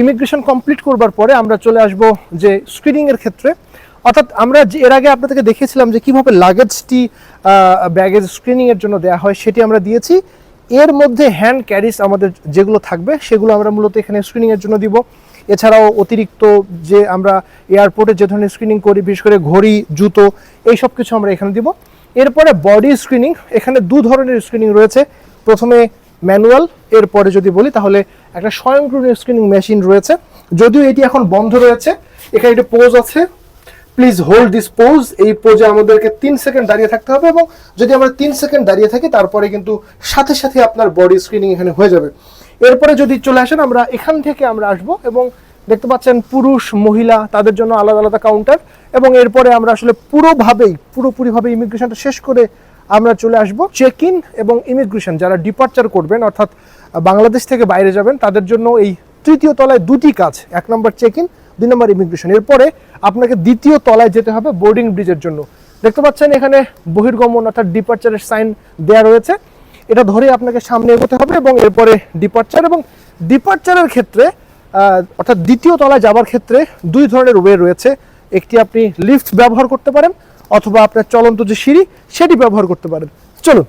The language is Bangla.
ইমিগ্রেশন কমপ্লিট করবার পরে আমরা চলে আসব যে স্ক্রিনিং এর ক্ষেত্রে। অর্থাৎ আমরা যে, এর আগে আপনাদেরকে দেখিয়েছিলাম যে কীভাবে লাগেজটি ব্যাগেজ স্ক্রিনিং এর জন্য দেওয়া হয় সেটি আমরা দিয়েছি। এর মধ্যে হ্যান্ড ক্যারিস আমাদের যেগুলো থাকবে সেগুলো আমরা মূলত এখানে স্ক্রিনিং এর জন্য দিব। এছাড়াও অতিরিক্ত যে আমরা এয়ারপোর্টে যে ধরনের স্ক্রিনিং করি, বিশেষ করে ঘড়ি, জুতো, এই সব কিছু আমরা এখানে দিব। এরপরে বডি স্ক্রিনিং এখানে দু ধরনের স্ক্রিনিং রয়েছে। প্রথমে ম্যানুয়াল। এরপরে যদি বলি, তাহলে একটা স্বয়ংক্রিয় স্ক্রিনিং মেশিন রয়েছে। যদিও এটি এখন বন্ধ রয়েছে, এখানে একটি পোজ আছে। প্লিজ হোল্ড দিস পোজ এই পোজে আমাদেরকে তিন সেকেন্ড দাঁড়িয়ে থাকতে হবে এবং যদি আমরা তিন সেকেন্ড দাঁড়িয়ে থাকি, তারপরে কিন্তু সাথে সাথে আপনার বডি স্ক্রিনিং এখানে হয়ে যাবে। এরপরে যদি চলে আসেন, আমরা এখান থেকে আমরা আসব এবং দেখতে পাচ্ছেন পুরুষ, মহিলা, তাদের জন্য আলাদা আলাদা কাউন্টার এবং এরপরে আমরা আসলে পুরোভাবেই, পুরোপুরিভাবে ইমিগ্রেশনটা শেষ করে আমরা চলে আসব চেক ইন এবং ইমিগ্রেশন যারা ডিপার্চার করবেন, অর্থাৎ বাংলাদেশ থেকে বাইরে যাবেন, তাদের জন্য এই তৃতীয় তলায় দুটি কাজ। এক নম্বর চেক ইন দুই নম্বর ইমিগ্রেশন এরপরে আপনাকে দ্বিতীয় তলায় যেতে হবে বোর্ডিং ব্রিজের জন্য। দেখতে পাচ্ছেন এখানে বহির্গমন, অর্থাৎ ডিপার্চারের সাইন দেওয়া রয়েছে। এটা ধরে আপনাকে সামনে এগোতে হবে এবং এরপরে ডিপার্চার এবং ডিপার্চারের ক্ষেত্রে অর্থাৎ দ্বিতীয় তলায় যাবার ক্ষেত্রে দুই ধরনের ওয়ে রয়েছে। একটি আপনি লিফট ব্যবহার করতে পারেন অথবা আপনার চলন্ত যে সিঁড়ি সেটি ব্যবহার করতে পারেন। চলুন।